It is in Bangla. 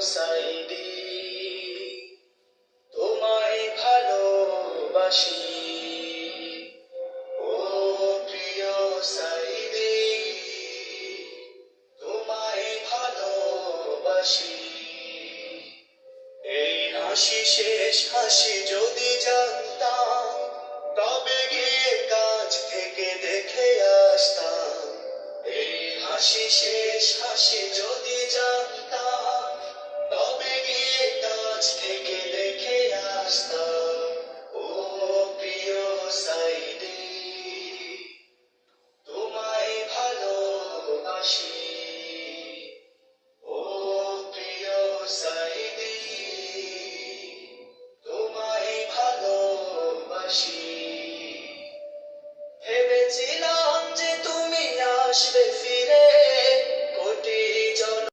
সাইদি তোমায় ভালোবাসি। ও প্রিয় সাইদি তোমায় ভালোবাসি। এই হাসি শেষ, হাসি যদি জানতাম, তবে গিয়ে কাছ থেকে দেখে আসতাম। এই হাসি শেষ, হাসি যদি সাইডে তোমায় ভালোবাসি। ও ভেবেছিলাম যে তুমি আসবে